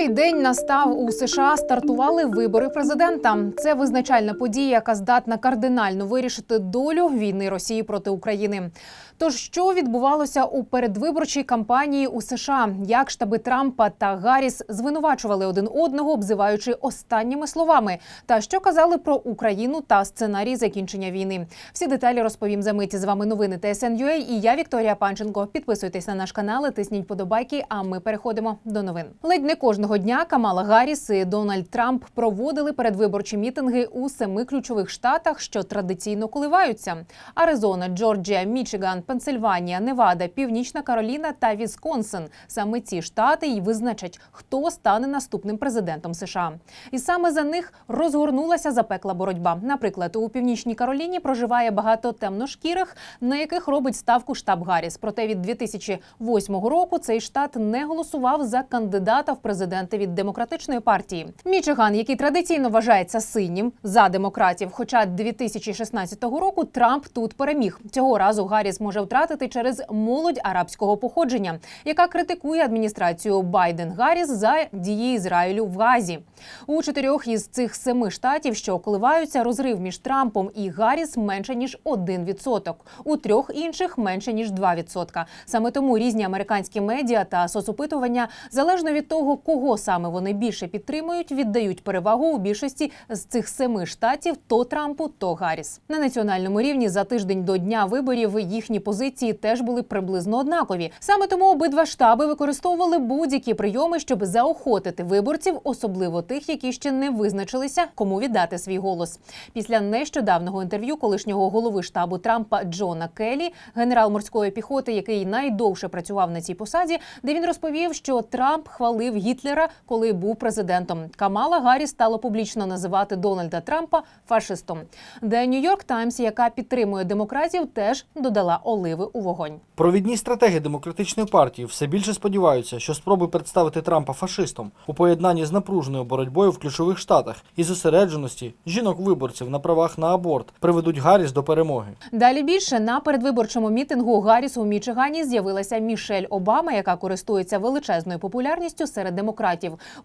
Цей день настав у США. Стартували вибори президента. Це визначальна подія, яка здатна кардинально вирішити долю війни Росії проти України. Тож, що відбувалося у передвиборчій кампанії у США? Як штаби Трампа та Гарріс звинувачували один одного, обзиваючи останніми словами? Та що казали про Україну та сценарій закінчення війни? Всі деталі розповім за миті. З вами новини ТСН.UA і я Вікторія Панченко. Підписуйтесь на наш канал, тисніть подобайки. А ми переходимо до новин. Ледь не кожного дня Камала Гарріс і Дональд Трамп проводили передвиборчі мітинги у семи ключових штатах, що традиційно коливаються: Аризона, Джорджія, Мічиган, Пенсильванія, Невада, Північна Кароліна та Вісконсин. Саме ці штати й визначать, хто стане наступним президентом США. І саме за них розгорнулася запекла боротьба. Наприклад, у північній Кароліні проживає багато темношкірих, на яких робить ставку штаб Гарріс. Проте від 2008 року цей штат не голосував за кандидата в президенти від демократичної партії. Мічиган, який традиційно вважається синім за демократів. Хоча 2016 року Трамп тут переміг. Цього разу Гарріс може втратити через молодь арабського походження, яка критикує адміністрацію Байден Гарріс за дії Ізраїлю в Газі. У чотирьох із цих семи штатів, що коливаються, розрив між Трампом і Гарріс менше ніж 1%. У трьох інших менше ніж 2%. Саме тому різні американські медіа та соцопитування, залежно від того, кого саме вони більше підтримують, віддають перевагу у більшості з цих семи штатів то Трампу, то Гарріс. На національному рівні за тиждень до дня виборів їхні позиції теж були приблизно однакові. Саме тому обидва штаби використовували будь-які прийоми, щоб заохотити виборців, особливо тих, які ще не визначилися, кому віддати свій голос. Після нещодавнього інтерв'ю колишнього голови штабу Трампа Джона Келлі, генерал морської піхоти, який найдовше працював на цій посаді, де він розповів, що Трамп хвалив Гітлера, коли був президентом. Камала Гаррі стала публічно називати Дональда Трампа фашистом. Де Нью-Йорк Таймс, яка підтримує демократів, теж додала оливи у вогонь. Провідні стратеги демократичної партії все більше сподіваються, що спроби представити Трампа фашистом у поєднанні з напруженою боротьбою в ключових штатах і зосередженості жінок-виборців на правах на аборт приведуть Гарріс до перемоги. Далі більше на передвиборчому мітингу Гарріс у Мічигані з'явилася Мішель Обама, яка користується величезною популярністю серед демократів.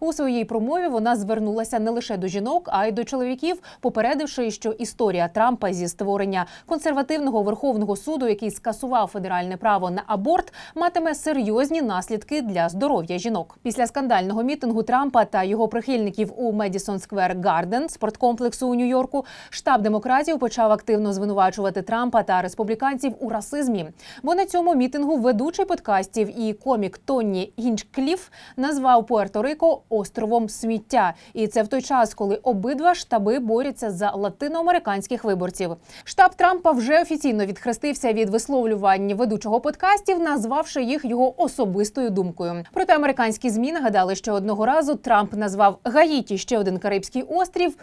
У своїй промові вона звернулася не лише до жінок, а й до чоловіків, попередивши, що історія Трампа зі створення консервативного верховного суду, який скасував федеральне право на аборт, матиме серйозні наслідки для здоров'я жінок. Після скандального мітингу Трампа та його прихильників у Медісон Сквер Гарден, спорткомплексу у Нью-Йорку, штаб демократів почав активно звинувачувати Трампа та республіканців у расизмі. Бо на цьому мітингу ведучий подкастів і комік Тонні Гінчкліф назвав Пуерто-Рико островом сміття. І це в той час, коли обидва штаби борються за латиноамериканських виборців. Штаб Трампа вже офіційно відхрестився від висловлювань ведучого подкастів, назвавши їх його особистою думкою. Проте американські змі нагадали, що одного разу Трамп назвав Гаїті ще один карибський острів.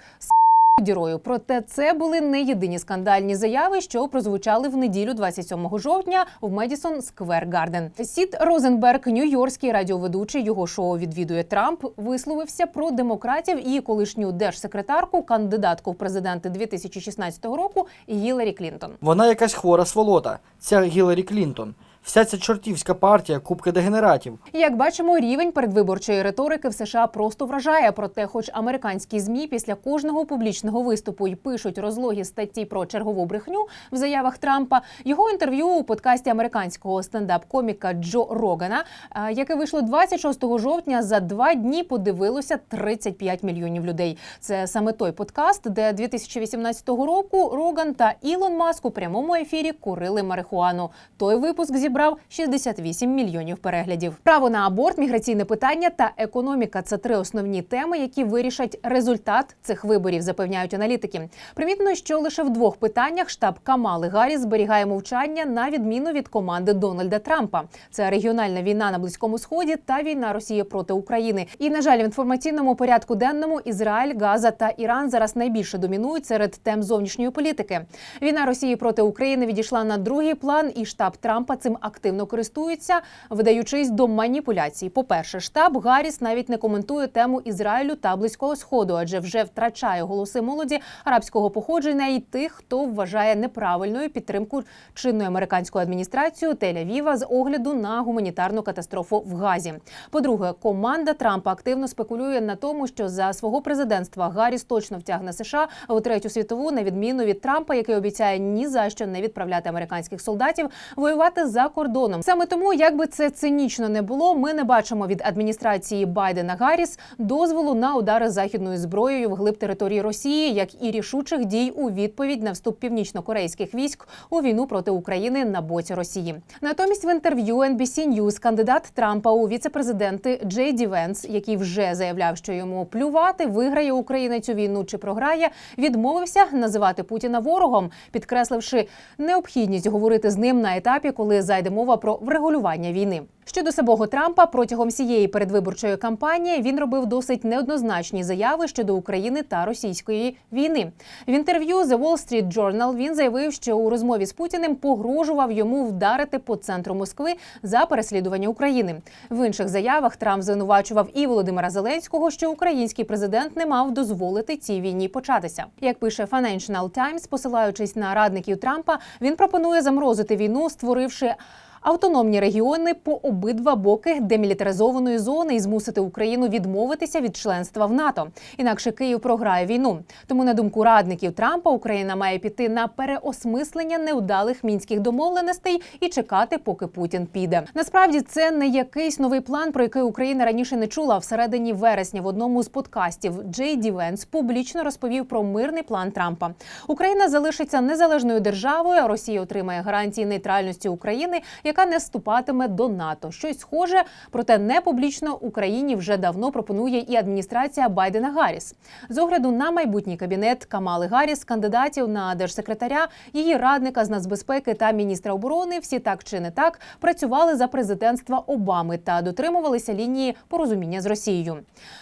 «С*** Дірою, проте це були не єдині скандальні заяви, що прозвучали в неділю 27 жовтня в Медісон Сквер Гарден. Сід Розенберг, нью-йоркський радіоведучий його шоу відвідує Трамп, висловився про демократів і колишню держсекретарку, кандидатку в президенти 2016 року Гіларі Клінтон. Вона якась хвора сволота. Ця Гіларі Клінтон. Вся ця чортівська партія кубки дегенератів. Як бачимо, рівень передвиборчої риторики в США просто вражає. Проте, хоч американські змі після кожного публічного виступу й пишуть розлогі статті про чергову брехню в заявах Трампа, його інтерв'ю у подкасті американського стендап-коміка Джо Рогана, яке вийшло 26 жовтня, за два дні подивилося 35 мільйонів людей. Це саме той подкаст, де 2018 року Роган та Ілон Маск у прямому ефірі курили марихуану. Той випуск зібрав 68 мільйонів переглядів. Право на аборт, міграційне питання та економіка це три основні теми, які вирішать результат цих виборів, запевняють аналітики. Примітно, що лише в двох питаннях штаб Камали Гарріс зберігає мовчання на відміну від команди Дональда Трампа. Це регіональна війна на близькому сході та війна Росії проти України. І на жаль, в інформаційному порядку денному Ізраїль, Газа та Іран зараз найбільше домінують серед тем зовнішньої політики. Війна Росії проти України відійшла на другий план, і штаб Трампа цим активно користуються, видаючись до маніпуляцій. По перше, штаб Гарріс навіть не коментує тему Ізраїлю та близького сходу, адже вже втрачає голоси молоді арабського походження і тих, хто вважає неправильною підтримку чинної американської адміністрації Тель-Авіва з огляду на гуманітарну катастрофу в Газі. По-друге, команда Трампа активно спекулює на тому, що за свого президентства Гарріс точно втягне США у третю світову, на відміну від Трампа, який обіцяє ні за що не відправляти американських солдатів воювати за кордоном. Саме тому, як би це цинічно не було, ми не бачимо від адміністрації Байдена Гарріс дозволу на удари західною зброєю вглиб території Росії, як і рішучих дій у відповідь на вступ північно-корейських військ у війну проти України на боці Росії. Натомість в інтерв'ю NBC News кандидат Трампа у віце-президенти Джей Ді Венс, який вже заявляв, що йому плювати, виграє Україна цю війну чи програє, відмовився називати Путіна ворогом, підкресливши необхідність говорити з ним на етапі, коли зайде мова про врегулювання війни. Щодо самого Трампа протягом всієї передвиборчої кампанії він робив досить неоднозначні заяви щодо України та російської війни. В інтерв'ю The Wall Street Journal він заявив, що у розмові з Путіним погрожував йому вдарити по центру Москви за переслідування України. В інших заявах Трамп звинувачував і Володимира Зеленського, що український президент не мав дозволити цій війні початися. Як пише Financial Times, посилаючись на радників Трампа, він пропонує заморозити війну, створивши. Автономні регіони по обидва боки демілітаризованої зони і змусити Україну відмовитися від членства в НАТО. Інакше Київ програє війну. Тому, на думку радників Трампа, Україна має піти на переосмислення невдалих мінських домовленостей і чекати, поки Путін піде. Насправді це не якийсь новий план, про який Україна раніше не чула. Всередині вересня в одному з подкастів Джей Ді Венс публічно розповів про мирний план Трампа. Україна залишиться незалежною державою. а Росія отримає гарантії нейтральності України, яка не вступатиме до НАТО. Щось схоже, проте не публічно Україні вже давно пропонує і адміністрація Байдена Гарріс. З огляду на майбутній кабінет Камали Гарріс, кандидатів на держсекретаря, її радника з нацбезпеки та міністра оборони, всі так чи не так працювали за президентства Обами та дотримувалися лінії порозуміння з Росією.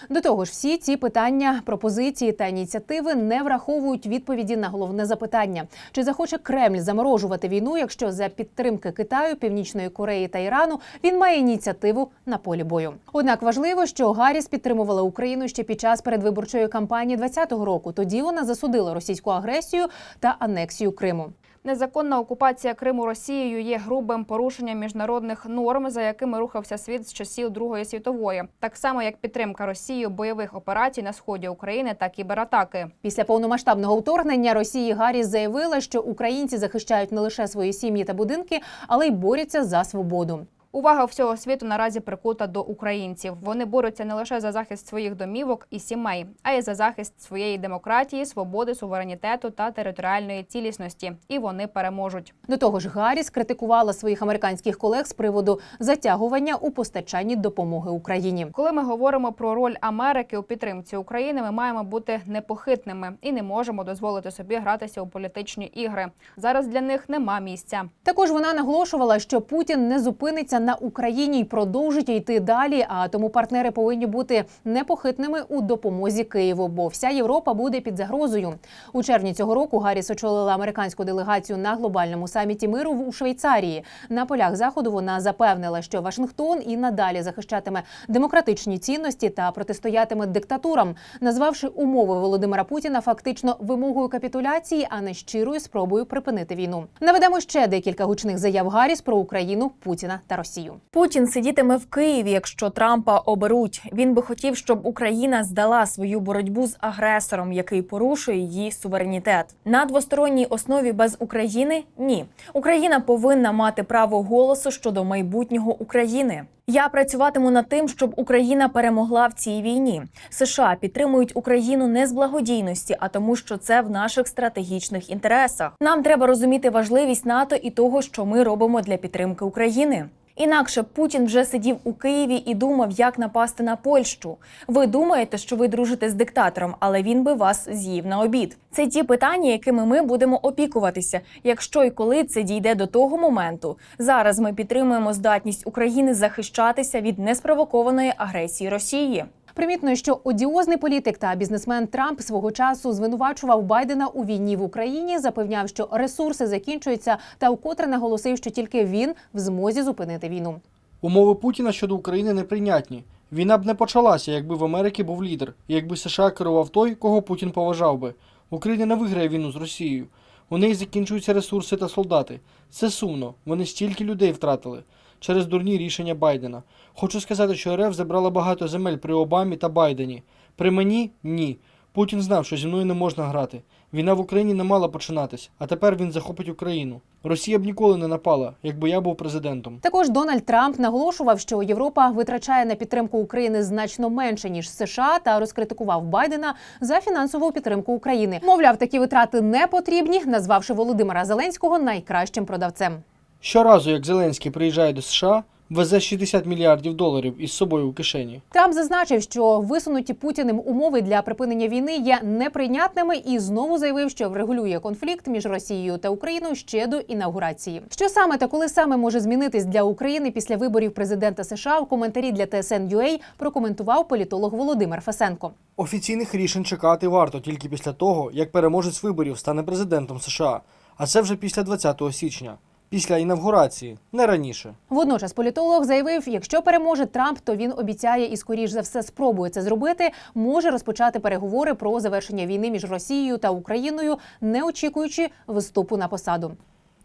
До того ж, всі ці питання, пропозиції та ініціативи не враховують відповіді на головне запитання: чи захоче Кремль заморожувати війну, якщо за підтримки Китаю, Північної Кореї та Ірану він має ініціативу на полі бою. Однак важливо, що Гарріс підтримувала Україну ще під час передвиборчої кампанії 2020 року. Тоді вона засудила російську агресію та анексію Криму. Незаконна окупація Криму Росією є грубим порушенням міжнародних норм, за якими рухався світ з часів Другої світової, так само як підтримка Росії бойових операцій на сході України та кібератаки. Після повномасштабного вторгнення Росії Гарріс заявила, що українці захищають не лише свої сім'ї та будинки, але й борються за свободу. Увага всього світу наразі прикута до українців. Вони борються не лише за захист своїх домівок і сімей, а й за захист своєї демократії, свободи, суверенітету та територіальної цілісності. І вони переможуть. До того ж, Гарріс критикувала своїх американських колег з приводу затягування у постачанні допомоги Україні. Коли ми говоримо про роль Америки у підтримці України, ми маємо бути непохитними і не можемо дозволити собі гратися у політичні ігри. Зараз для них нема місця. Також вона наголошувала, що Путін не зупиниться на Україні і продовжить йти далі. А тому партнери повинні бути непохитними у допомозі Києву, бо вся Європа буде під загрозою. У червні цього року Гарріс очолила американську делегацію на глобальному саміті миру у Швейцарії. На полях заходу вона запевнила, що Вашингтон і надалі захищатиме демократичні цінності та протистоятиме диктатурам, назвавши умови Володимира Путіна фактично вимогою капітуляції, а не щирою спробою припинити війну. Наведемо ще декілька гучних заяв Гарріс про Україну, Путіна та Росію. Путін сидітиме в Києві, якщо Трампа оберуть. Він би хотів, щоб Україна здала свою боротьбу з агресором, який порушує її суверенітет. На двосторонній основі без України ні. Україна повинна мати право голосу щодо майбутнього України. Я працюватиму над тим, щоб Україна перемогла в цій війні. США підтримують Україну не з благодійності, а тому, що це в наших стратегічних інтересах. Нам треба розуміти важливість НАТО і того, що ми робимо для підтримки України. Інакше Путін вже сидів у Києві і думав, як напасти на Польщу. Ви думаєте, що ви дружите з диктатором, але він би вас з'їв на обід. Це ті питання, якими ми будемо опікуватися, якщо і коли це дійде до того моменту. Зараз ми підтримуємо здатність України захищатися від неспровокованої агресії Росії. Примітно, що одіозний політик та бізнесмен Трамп свого часу звинувачував Байдена у війні в Україні, запевняв, що ресурси закінчуються, та вкотре наголосив, що тільки він в змозі зупинити війну. Умови Путіна щодо України неприйнятні. Війна б не почалася, якби в Америці був лідер, і якби США керував той, кого Путін поважав би. Україна не виграє війну з Росією. У неї закінчуються ресурси та солдати. Це сумно. Вони стільки людей втратили через дурні рішення Байдена. Хочу сказати, що РФ забрала багато земель при Обамі та Байдені. При мені ні. Путін знав, що зі мною не можна грати. Війна в Україні не мала починатись, а тепер він захопить Україну. Росія б ніколи не напала, якби я був президентом. Також Дональд Трамп наголошував, що Європа витрачає на підтримку України значно менше ніж США, та розкритикував Байдена за фінансову підтримку України. Мовляв, такі витрати не потрібні, назвавши Володимира Зеленського найкращим продавцем. Щоразу, як Зеленський приїжджає до США, везе 60 мільярдів доларів із собою у кишені. Трамп зазначив, що висунуті путіним умови для припинення війни є неприйнятними, і знову заявив, що врегулює конфлікт між Росією та Україною ще до інаугурації. Що саме та коли саме може змінитись для України після виборів президента США в коментарі для TSN.ua прокоментував політолог Володимир Фесенко. Офіційних рішень чекати варто тільки після того, як переможець виборів стане президентом США. А це вже після 20 січня, після інавгурації, не раніше. Водночас політолог заявив, якщо переможе Трамп, то він обіцяє і скоріш за все спробує це зробити. Може розпочати переговори про завершення війни між Росією та Україною, не очікуючи виступу на посаду.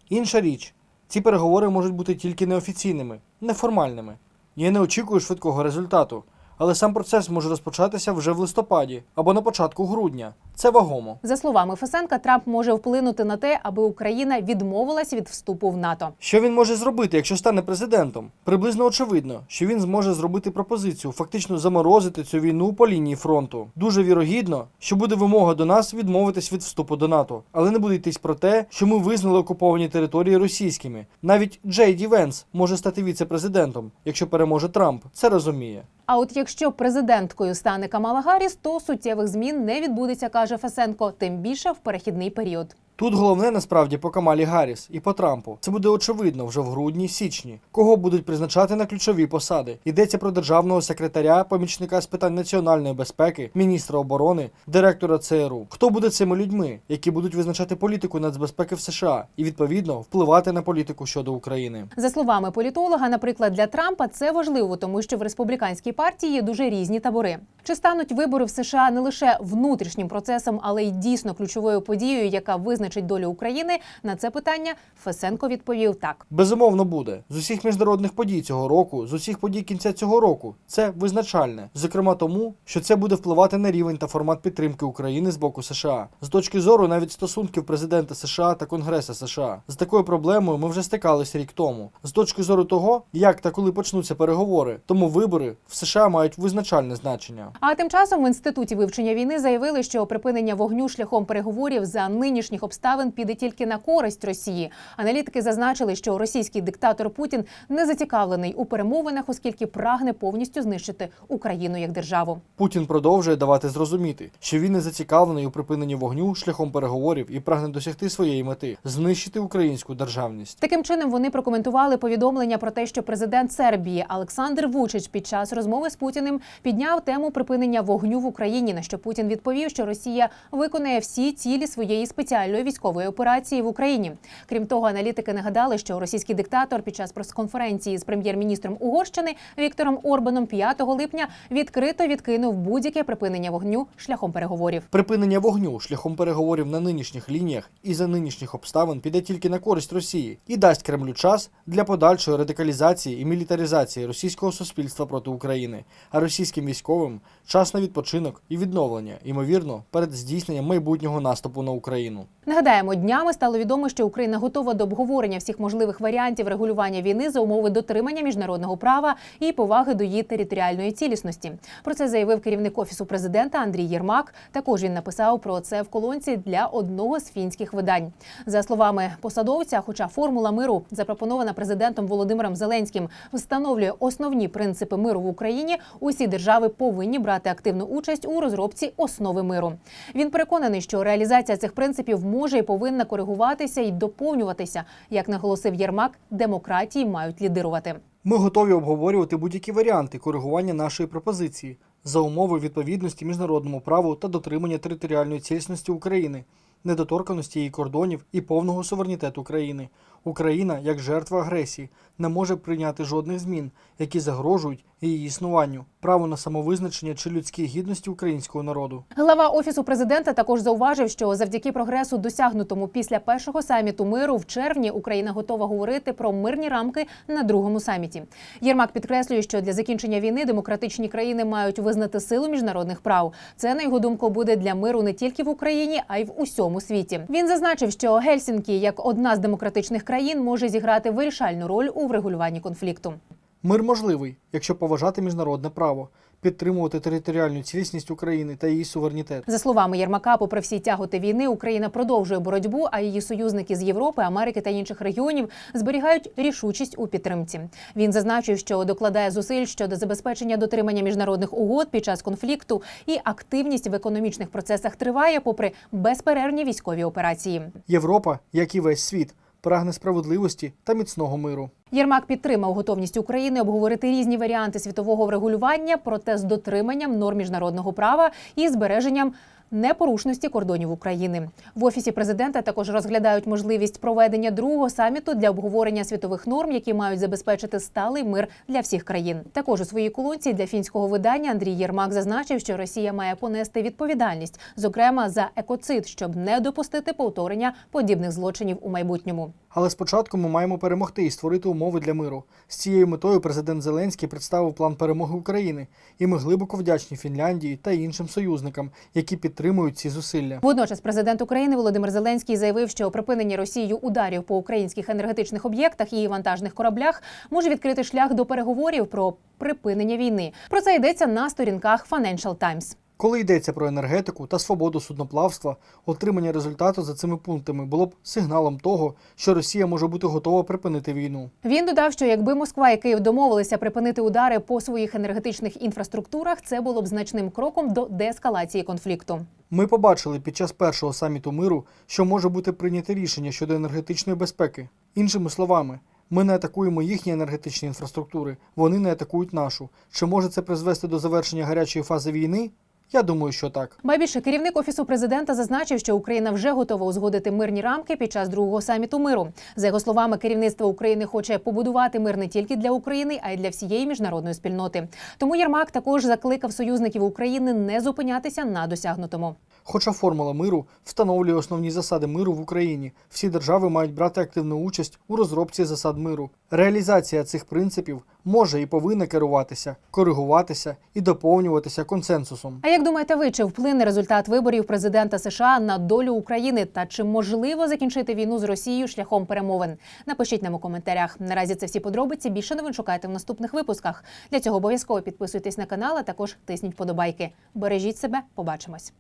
Інша річ, ці переговори можуть бути тільки неофіційними, неформальними. Я не очікую швидкого результату, але сам процес може розпочатися вже в листопаді або на початку грудня. Це вагомо. За словами Фесенка, Трамп може вплинути на те, аби Україна відмовилась від вступу в НАТО. Що він може зробити, якщо стане президентом? Приблизно очевидно, що він зможе зробити пропозицію, фактично заморозити цю війну по лінії фронту. Дуже вірогідно, що буде вимога до нас відмовитись від вступу до НАТО, але не буде йтись про те, що ми визнали окуповані території російськими. Навіть Джей Ді Венс може стати віце-президентом, якщо переможе Трамп. Це розуміє. А от якщо президенткою стане Камала Гарріс, то суттєвих змін не відбудеться, каже Фесенко, тим більше в перехідний період. Тут головне насправді по Камалі Гарріс і по Трампу. Це буде очевидно вже в грудні-січні. Кого будуть призначати на ключові посади? Йдеться про державного секретаря, помічника з питань національної безпеки, міністра оборони, директора ЦРУ. Хто буде цими людьми, які будуть визначати політику нацбезпеки в США і відповідно впливати на політику щодо України? За словами політолога, наприклад, для Трампа це важливо, тому що в республіканській партії є дуже різні табори. Чи стануть вибори в США не лише внутрішнім процесом, але й дійсно ключовою подією, яка визначить долю України? На це питання Фесенко відповів так. Безумовно буде з усіх міжнародних подій цього року, з усіх подій кінця цього року. Це визначальне, зокрема тому, що це буде впливати на рівень та формат підтримки України з боку США. З точки зору навіть стосунків президента США та Конгреса США. З такою проблемою ми вже стикалися рік тому. З точки зору того, як та коли почнуться переговори, тому вибори в США мають визначальне значення. А тим часом в інституті вивчення війни заявили, що припинення вогню шляхом переговорів за нинішніх обставин піде тільки на користь Росії. Аналітики зазначили, що російський диктатор Путін не зацікавлений у перемовинах, оскільки прагне повністю знищити Україну як державу. Путін продовжує давати зрозуміти, що він не зацікавлений у припиненні вогню шляхом переговорів і прагне досягти своєї мети знищити українську державність. Таким чином вони прокоментували повідомлення про те, що президент Сербії Олександр Вучич під час розмови з Путіним підняв тему припинення вогню в Україні. На що Путін відповів, що Росія виконає всі цілі своєї спеціальної військової операції в Україні. Крім того, аналітики нагадали, що російський диктатор під час прес-конференції з прем'єр-міністром Угорщини Віктором Орбаном 5 липня відкрито відкинув будь-яке припинення вогню шляхом переговорів. Припинення вогню шляхом переговорів на нинішніх лініях і за нинішніх обставин піде тільки на користь Росії і дасть Кремлю час для подальшої радикалізації і мілітаризації російського суспільства проти України, а російським військовим час на відпочинок і відновлення, ймовірно, перед здійсненням майбутнього наступу на Україну. Нагадаємо, днями стало відомо, що Україна готова до обговорення всіх можливих варіантів регулювання війни за умови дотримання міжнародного права і поваги до її територіальної цілісності. Про це заявив керівник офісу президента Андрій Єрмак. Також він написав про це в колонці для одного з фінських видань. За словами посадовця, хоча формула миру запропонована президентом Володимиром Зеленським, встановлює основні принципи миру в Україні. Усі держави повинні брати активну участь у розробці основи миру. Він переконаний, що реалізація цих принципів може і повинна коригуватися і доповнюватися. Як наголосив Єрмак, демократії мають лідирувати. Ми готові обговорювати будь-які варіанти коригування нашої пропозиції за умови відповідності міжнародному праву та дотримання територіальної цілісності України, недоторканості її кордонів і повного суверенітету країни. Україна, як жертва агресії, не може прийняти жодних змін, які загрожують її існуванню, право на самовизначення чи людській гідності українського народу. Глава офісу президента також зауважив, що завдяки прогресу, досягнутому після першого саміту миру в червні, Україна готова говорити про мирні рамки на другому саміті. Єрмак підкреслює, що для закінчення війни демократичні країни мають визнати силу міжнародних прав. Це на його думку буде для миру не тільки в Україні, а й в усьому світі. Він зазначив, що Гельсінкі, як одна з демократичних країн, може зіграти вирішальну роль у врегулюванні конфлікту. Мир можливий, якщо поважати міжнародне право, підтримувати територіальну цілісність України та її суверенітет. За словами Єрмака, попри всі тяготи війни, Україна продовжує боротьбу, а її союзники з Європи, Америки та інших регіонів зберігають рішучість у підтримці. Він зазначив, що докладає зусиль щодо забезпечення дотримання міжнародних угод під час конфлікту, і активність в економічних процесах триває, попри безперервні військові операції. Європа, як і весь світ, прагне справедливості та міцного миру. Єрмак підтримав готовність України обговорити різні варіанти світового врегулювання, проте з дотриманням норм міжнародного права і збереженням. Непорушності кордонів України в офісі президента також розглядають можливість проведення другого саміту для обговорення світових норм, які мають забезпечити сталий мир для всіх країн. Також у своїй колонці для фінського видання Андрій Єрмак зазначив, що Росія має понести відповідальність, зокрема за екоцид, щоб не допустити повторення подібних злочинів у майбутньому. Але спочатку ми маємо перемогти і створити умови для миру. З цією метою президент Зеленський представив план перемоги України, і ми глибоко вдячні Фінляндії та іншим союзникам, які підтримують ці зусилля. Водночас президент України Володимир Зеленський заявив, що припинення Росією ударів по українських енергетичних об'єктах і вантажних кораблях може відкрити шлях до переговорів про припинення війни. Про це йдеться на сторінках Financial Times. Коли йдеться про енергетику та свободу судноплавства, отримання результату за цими пунктами було б сигналом того, що Росія може бути готова припинити війну. Він додав, що якби Москва і Київ домовилися припинити удари по своїх енергетичних інфраструктурах, це було б значним кроком до деескалації конфлікту. Ми побачили під час першого саміту миру, що може бути прийняте рішення щодо енергетичної безпеки. Іншими словами, ми не атакуємо їхні енергетичні інфраструктури, вони не атакують нашу. Чи може це призвести до завершення гарячої фази війни? Я думаю, що так. Ба більше керівник офісу президента зазначив, що Україна вже готова узгодити мирні рамки під час другого саміту миру. За його словами, керівництво України хоче побудувати мир не тільки для України, а й для всієї міжнародної спільноти. Тому Єрмак також закликав союзників України не зупинятися на досягнутому. Хоча формула миру встановлює основні засади миру в Україні, всі держави мають брати активну участь у розробці засад миру. Реалізація цих принципів може і повинна керуватися, коригуватися і доповнюватися консенсусом. А як думаєте ви, чи вплине результат виборів президента США на долю України та чи можливо закінчити війну з Росією шляхом перемовин? Напишіть нам у коментарях. Наразі це всі подробиці. Більше новин шукайте в наступних випусках. Для цього обов'язково підписуйтесь на канал, а також тисніть подобайки. Бережіть себе, побачимось.